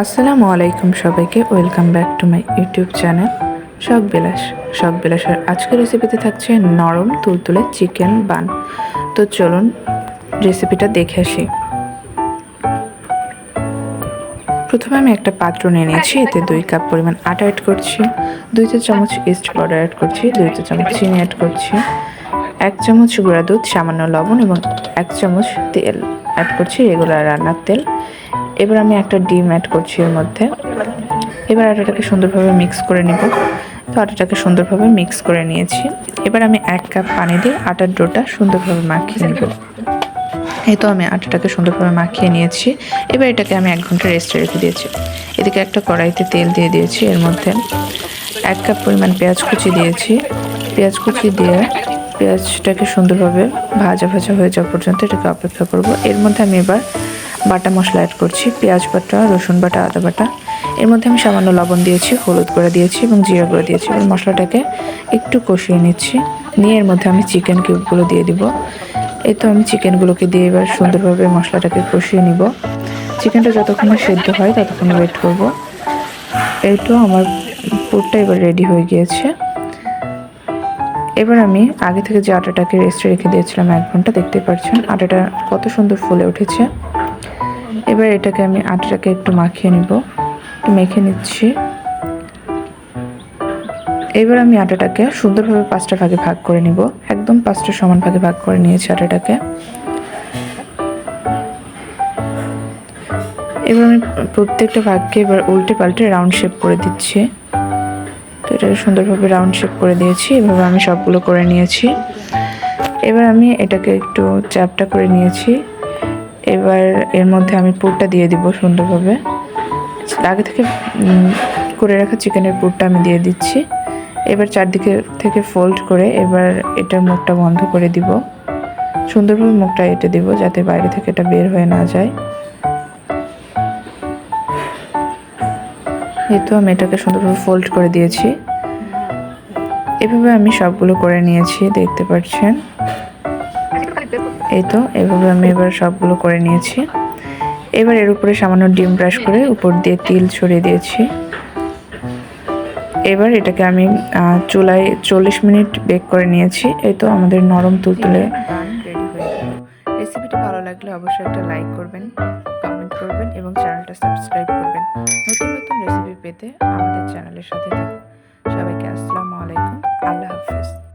আসসালামু আলাইকুম সবাইকে, welcome back to my YouTube channel শখ বিলাস। শখ বিলাসের আজকের রেসিপিতে থাকছে নরম তুলতুলে চিকেন বান তো চলুন রেসিপিটা দেখে আসি। প্রথমে আমি একটা পাত্র নিয়ে নিয়েছি, এতে দুই কাপ পরিমাণ আটা অ্যাড করছি, দুই চা চামচ ইস্ট পাউডার অ্যাড করছি, দুই চা চামচ চিনি অ্যাড করছি, এক চামচ গুঁড়া দুধ, সামান্য লবণ এবং এক চামচ তেল অ্যাড করছি রেগুলার রান্নার তেল। এবার আমি একটা ডিম অ্যাড করছি এর মধ্যে। এবার আটাটাকে সুন্দরভাবে মিক্স করে নেব। তো আটাটাকে সুন্দরভাবে মিক্স করে নিয়েছি। এবার আমি এক কাপ পানি দিয়ে আটার ডোটা সুন্দরভাবে মাখিয়ে নেব। এই তো আমি আটাটাকে সুন্দরভাবে মাখিয়ে নিয়েছি। এবার এটাকে আমি এক ঘণ্টা রেস্টে রেখে দিয়েছি। এদিকে একটা কড়াইতে তেল দিয়ে দিয়েছি এর মধ্যে। এক কাপ পরিমাণ পেঁয়াজ কুচি দিয়েছি। পেঁয়াজ কুচি দিয়ে পেঁয়াজটাকে সুন্দরভাবে ভাজা ভাজা হয়ে যাওয়া পর্যন্ত এটাকে অপেক্ষা করব। এর মধ্যে আমি এবার বাটা মশলা অ্যাড করছি, পেঁয়াজ বাটা, রসুন বাটা, আদা বাটা। এর মধ্যে আমি সামান্য লবণ দিয়েছি, হলুদ গুঁড়া দিয়েছি এবং জিরা গুঁড়া দিয়েছি। এবার মশলাটাকে একটু কষিয়ে নিচ্ছি। নিয়ে এর মধ্যে আমি চিকেন কিউবগুলো দিয়ে দিব। এই তো আমি চিকেনগুলোকে দিয়ে এবার সুন্দরভাবে মশলাটাকে কষিয়ে নিব। চিকেনটা যতক্ষণ সেদ্ধ হয়, ততক্ষণ ওয়েট করব। এই তো আমার পুরটা এবার রেডি হয়ে গিয়েছে। এবার আমি আগে থেকে যে আটাটাকে রেস্টে রেখে দিয়েছিলাম এক ঘণ্টা দেখতে পাচ্ছেন আটাটা কত সুন্দর ফুলে উঠেছে। এবার এটাকে আমি আটাটাকে একটু মাখিয়ে নিব। একটু মেখে নিচ্ছি। এবার আমি আটাটাকে সুন্দরভাবে পাঁচটা ভাগে ভাগ করে নিব। একদম পাঁচটা সমান ভাগে ভাগ করে নিয়েছি আটাটাকে। এবার আমি প্রত্যেকটা ভাগকে এবার উল্টে পাল্টে রাউন্ড শেপ করে দিচ্ছি। তো এটাকে সুন্দরভাবে রাউন্ড শেপ করে দিয়েছি। এভাবে আমি সবগুলো করে নিয়েছি। এবার আমি এটাকে একটু চ্যাপটা করে নিয়েছি। এবার এর মধ্যে আমি পুরটা দিয়ে দিব সুন্দরভাবে। আগে থেকে করে রাখা চিকেনের পুরটা আমি দিয়ে দিচ্ছি। এবার চারদিকে থেকে ফোল্ড করে এবার এটার মুখটা বন্ধ করে দিব। সুন্দরভাবে মুখটা এটে দিব যাতে বাইরে থেকে এটা বের হয়ে না যায়। এই তো আমি এটাকে সুন্দরভাবে ফোল্ড করে দিয়েছি। এভাবে আমি সবগুলো করে নিয়েছি, দেখতে পাচ্ছেন। এই তো, এভাবে আমি এবার সবগুলো করে নিয়েছি। এবার এর উপরে সামান্য ডিম ব্রাশ করে উপর দিয়ে তিল ছড়িয়ে দিয়েছি। এবার এটাকে আমি চুলায় চল্লিশ মিনিট বেক করে নিয়েছি। এই তো আমাদের নরম তুলতুলে রেসিপিটা ভালো লাগলে অবশ্যই একটা লাইক করবেন, কমেন্ট করবেন এবং চ্যানেলটা সাবস্ক্রাইব করবেন। নতুন নতুন রেসিপি পেতে আমাদের চ্যানেলের সাথে থাকুন। সবাইকে আসসালামু আলাইকুম, আল্লাহ হাফেজ।